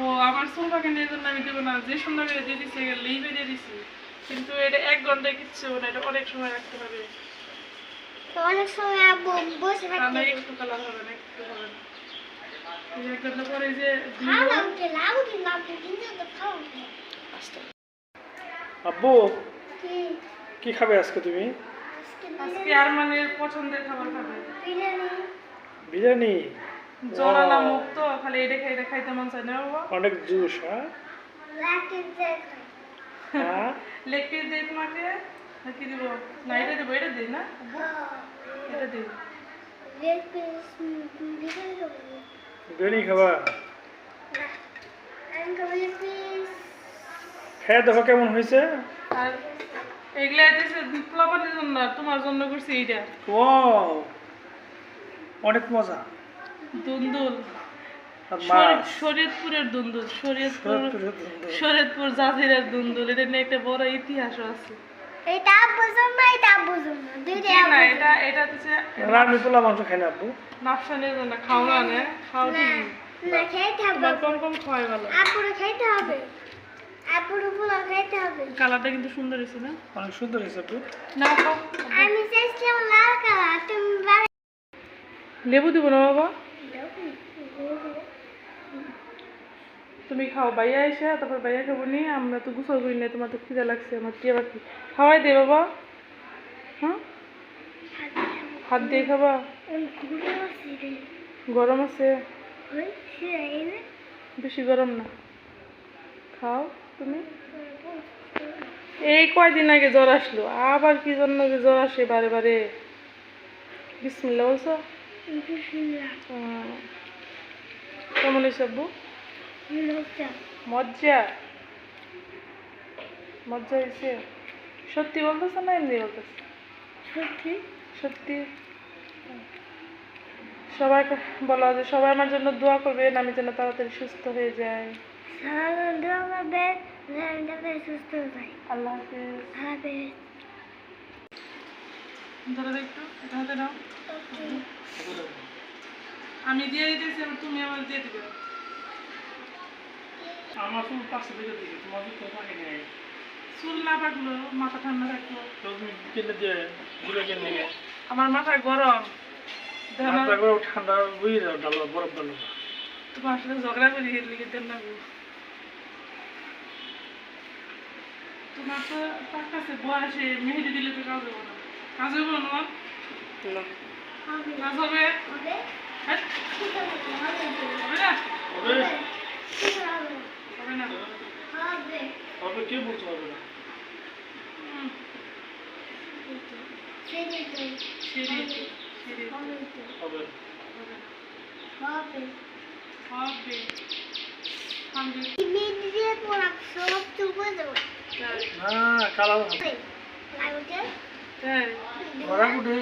ও আমার পাকে নিয়ে জন্য আমি দেবো না। যে সুন্দর করে দিয়ে দিচ্ছি লিভে দিয়ে দিচ্ছি কিন্তু এটা এক ঘন্টায় কিচ্ছু না এটা অনেক সময় রাখতে হবে। অনেক সময় আব্বু বসে থাকতে না একটু কালার হবে না একটু হবে না। এক ঘণ্টা পরে যে খাওয়া দিব, উঠে লাউ দিন আব্বু কিন্তু তো খাওয়া উঠে। আব্বু কি? কি খাবে আজকে তুমি? আজকে আজকে আর মানে পছন্দের খাবার খাবে। বিরিয়ানি। বিরিয়ানি? জোরালা মুখ তো খালি এটা খাই এটা খাইতে মন চায় না বাবা। অনেক জুস হ্যাঁ? হ্যাঁ? লেগ পিস দিই তোমাকে কি দিব? না এটা দেবো এটা দিই না? এটা দিই। বিরিয়ানি খাবা? খেয়ে দেখো কেমন হয়েছে। আর এগুলা দিয়েছে প্লাবানের জন্য তোমার জন্য করছি এইটা। ও অনেক মজা। দুন্দুল। শরীয়তপুরের দুন্দুল শরীয়তপুর শরীয়তপুর জাজিরার দুন্দুল এটা নিয়ে একটা বড় ইতিহাসও আছে। এটা আব্বু জন্য এটা আব্বু জন্য। দুইটা না এটা এটা হচ্ছে রান্নি পোলা মাংস খাই না আব্বু? নাফসানের জন্য খাও না নে খাও না না খাইতে হবে কম কম খাওয়াই ভালো। আব্বুরে খাইতে হবে। আব্বুরে পুরো খাইতে হবে। কালারটা কিন্তু সুন্দর হয়েছে না? অনেক সুন্দর হয়েছে আপু না খাও। আমি চাইছিলাম লাল কালার তুমি লেবু দিব না বাবা? তুমি খাও বাইয়া এসে তারপর বাইয়া খাব নি আমরা তো গুছল করি না তোমার তো খিদে লাগছে আমার টিয়া বাকি খাওয়াই দে বাবা। হ্যাঁ হাত দিয়ে খাবা? গরম আছে? বেশি গরম না। খাও তুমি। এই কয়দিন আগে জ্বর আসলো আবার কি জন্য যে জ্বর আসে বারে বারে? বিসমিল্লা বলছো? কেমন হয়েছে আব্বু? মজ্জা। মজ্জা? হয়েছে সত্যি বলতেছে না এমনি বলতেছে? সত্যি? সত্যি? সবাইকে বলা যে সবাই আমার জন্য দোয়া করবেন আমি যেন তাড়াতাড়ি সুস্থ হয়ে যাই। সুস্থ ভাই আল্লাহ হাফিজ। হাফেজ। ধরো একটু এটা হাতে নাও আমি দিয়ে দিতেছি তুমি আমার দিয়ে দিবে। আমার চুল পাশে দিকে দিকে তোমার চুল পাকে নেই। চুল না পাকলো মাথা ঠান্ডা রাখল তুমি কিনে দিয়ে দিলে কিনে আমার মাথা গরম। মাথা করে ঠান্ডা বুঝে যাও ডালো বরফ ডালো তোমার সাথে ঝগড়া করি এর লিগে দেন না গো। তোমার তো তার কাছে বয়সে মেহেদি দিলে তো কাজ হবে না। কাজ হবে না? কাজ হবে? হবে? হ্যাঁ? হবে। হবে না? হবে। হবে না? হবে। হবে কে বলতে হবে না। হবে হবে। হবে। উঠে।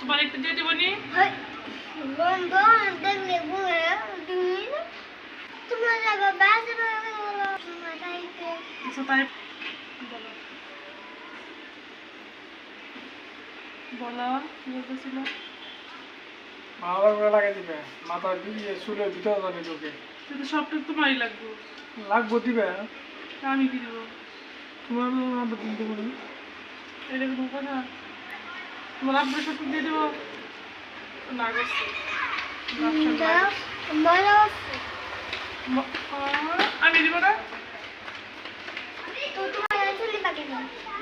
তোমার একটু দিয়ে দেবো নি? হয়। তোমার আচ্ছা তাই বলো বলো বলতেছিল ভালো করে লাগাই দিবে। মাথা দিয়ে চুলের ভিতরে জানি ঢুকে কিন্তু সবটুকু তোমারই লাগবে। লাগবো দিবে। আমি কি দেবো? তোমার আমরা দিন দেবো না। এটা কোনো কথা? তোমার আব্বুর সবটুকু দিয়ে দেবো? না আমি দিব না?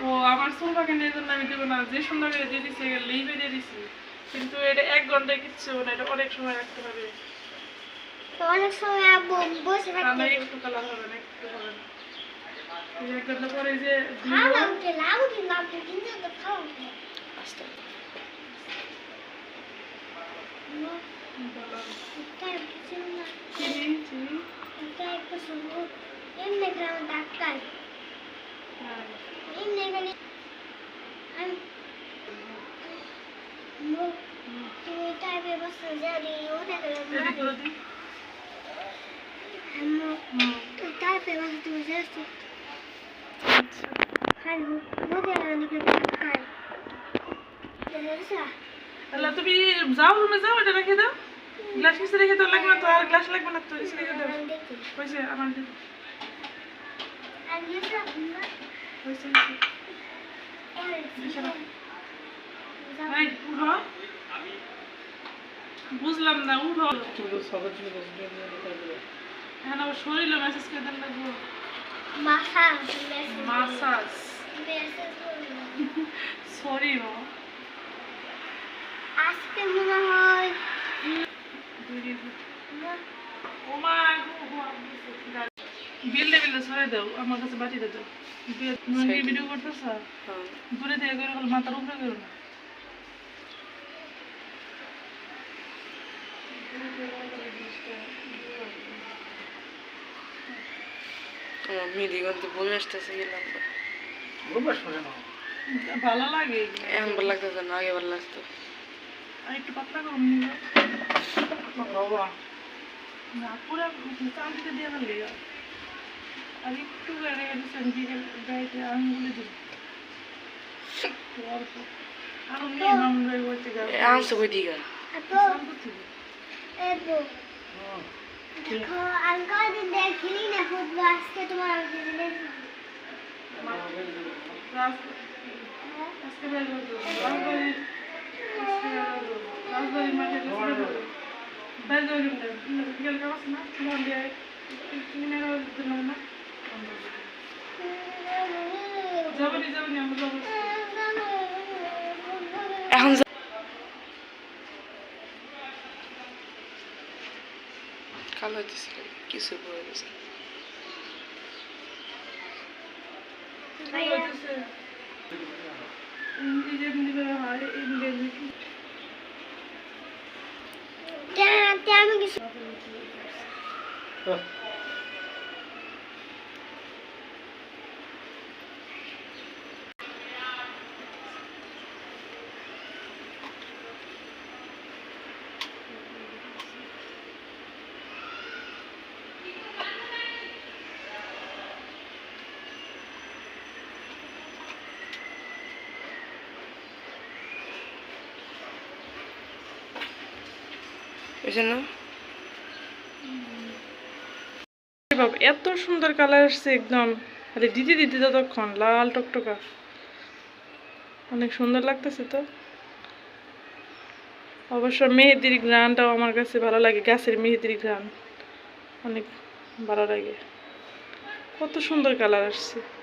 ও আমার পাকে নিয়ে জন্য আমি দেবো না। যে সুন্দর করে দিয়ে দিচ্ছি লিভে দিয়ে দিচ্ছি কিন্তু এটা এক ঘন্টায় কিচ্ছু না এটা অনেক সময় রাখতে হবে। অনেক সময় বসে থাকতে একটু কালার হবে না একটু হবে না। এক ঘণ্টা পরে যে খাওয়া উঠে লাউ দিন আব্বু কিন্তু তো খাওয়া উঠে বলো। তার কিছু না চিনি চিনি এটা একটা শুধু এমনি গ্রাম ডাক্তার হ্যাঁ এমনি এখানে আমি মু- তুমি টাইপের বস্তু জানি ওটা করে রেডি করে দিই হুম টাইপের বস্তু তুমি জানি আচ্ছা খাই মধ্যে অনেক খাই তাহলে তুমি যাও রুমে যাও এটা রেখে দাও গ্লাস নিচে রেখে দাও লাগবে না তো আর গ্লাস লাগবে না তো নিচে রেখে দাও। হয়েছে আমার দিকে হয়েছে। বুঝলাম না উঠো। চুল এখন শরীরে মেসেজ করে দেন লাগবো মাসাজ মাসাজ সরি আজকে মনে হয় ওমা বিললে বিললে সরে দাও আমার কাছে বাটিতে দাও। ভিডিও করতেছ? দূরে থেকে করে মাথার উপরে করো না। আমার মিলিগঞ্জে আসতেছে গেলাম ঘুমাস করে না। ভালো লাগে। এখন ভালো লাগতেছে না আগে ভালো লাগতো। আর একটু পাতলা করুন নিলে খাব না পুরো চাঁদিতে দিয়ে ফেললি আর একটু গাড়ি গাড়ি সঞ্জি গাড়িতে আঙুলে যাব আনছো কই দেখো আঙ্কাল দিন দেখিনি না ফুটবল আজকে তোমার দিদিনে আজকে বের করব রাজবাড়ি রাজবাড়ি মাঠে বের করে বিকেল কাজ না তোমার দিয়ে কিনে দিল না যাবনি যাবনি আমরা যাব এখন যা- কালো হইতেছে কিছু পড়ে গেছে ইংরেজি এমনি বের হয় ইংরেজি আমি কিছু বুঝছেন না বাবা এত সুন্দর কালার আসছে একদম। আরে দিতে দিতে ততক্ষণ লাল টকটকা। অনেক সুন্দর লাগতেছে তো। অবশ্য মেহেদির গ্রানটাও আমার কাছে ভালো লাগে, গাছের মেহেদির গ্রান অনেক ভালো লাগে। কত সুন্দর কালার আসছে।